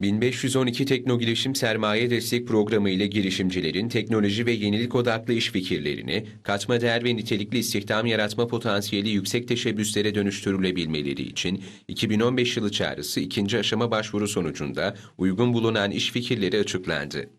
1512 Teknogirişim Sermaye Destek Programı ile girişimcilerin teknoloji ve yenilik odaklı iş fikirlerini, katma değer ve nitelikli istihdam yaratma potansiyeli yüksek teşebbüslere dönüştürülebilmeleri için 2015 yılı çağrısı ikinci aşama başvuru sonucunda uygun bulunan iş fikirleri açıklandı.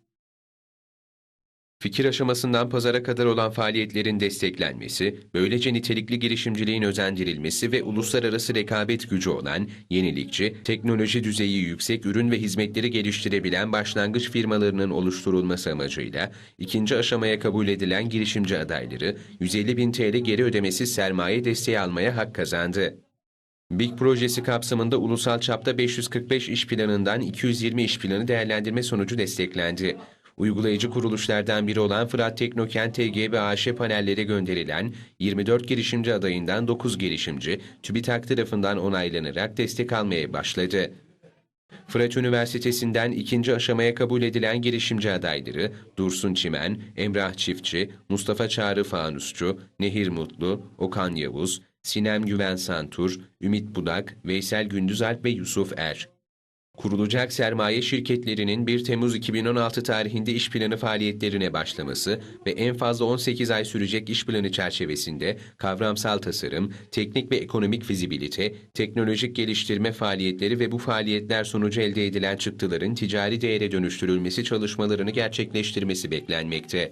Fikir aşamasından pazara kadar olan faaliyetlerin desteklenmesi, böylece nitelikli girişimciliğin özendirilmesi ve uluslararası rekabet gücü olan, yenilikçi, teknoloji düzeyi yüksek ürün ve hizmetleri geliştirebilen başlangıç firmalarının oluşturulması amacıyla, ikinci aşamaya kabul edilen girişimci adayları, 150 bin TL geri ödemesiz sermaye desteği almaya hak kazandı. BİG projesi kapsamında ulusal çapta 545 iş planından 220 iş planı değerlendirme sonucu desteklendi. Uygulayıcı kuruluşlardan biri olan Fırat Teknokent TG ve AŞ panellere gönderilen 24 girişimci adayından 9 girişimci TÜBİTAK tarafından onaylanarak destek almaya başladı. Fırat Üniversitesi'nden ikinci aşamaya kabul edilen girişimci adayları Dursun Çimen, Emrah Çiftçi, Mustafa Çağrı Fanusçu, Nehir Mutlu, Okan Yavuz, Sinem Güven Santur, Ümit Budak, Veysel Gündüzalp ve Yusuf Er. Kurulacak sermaye şirketlerinin 1 Temmuz 2016 tarihinde iş planı faaliyetlerine başlaması ve en fazla 18 ay sürecek iş planı çerçevesinde kavramsal tasarım, teknik ve ekonomik fizibilite, teknolojik geliştirme faaliyetleri ve bu faaliyetler sonucu elde edilen çıktıların ticari değere dönüştürülmesi çalışmalarını gerçekleştirmesi beklenmekte.